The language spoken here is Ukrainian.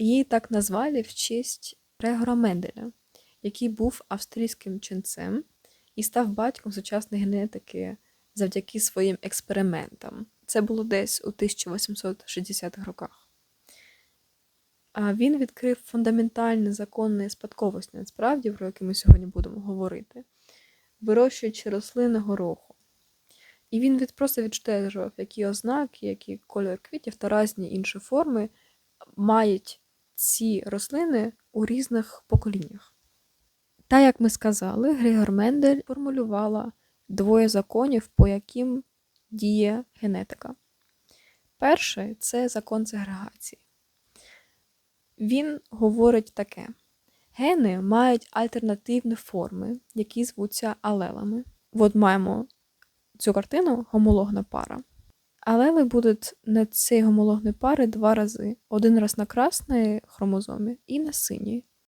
Її так назвали в честь Грегора Менделя, який був австрійським ченцем і став батьком сучасної генетики завдяки своїм експериментам. Це було десь у 1860-х роках. А він відкрив фундаментальний закон неспадковості, насправді, про який ми сьогодні будемо говорити, вирощуючи рослини гороху. І він від, просто відстежував, які ознаки, які кольор квітів та різні інші форми мають ці рослини у різних поколіннях. Та, як ми сказали, Григор Мендель формулювала двоє законів, по яким діє генетика. Перший це закон сегрегації. Він говорить таке: гени мають альтернативні форми, які звуться алелами. От маємо цю картину гомологна пара. Алели будуть на цій гомологної пари два рази: один раз на красній хромозомі і на синій.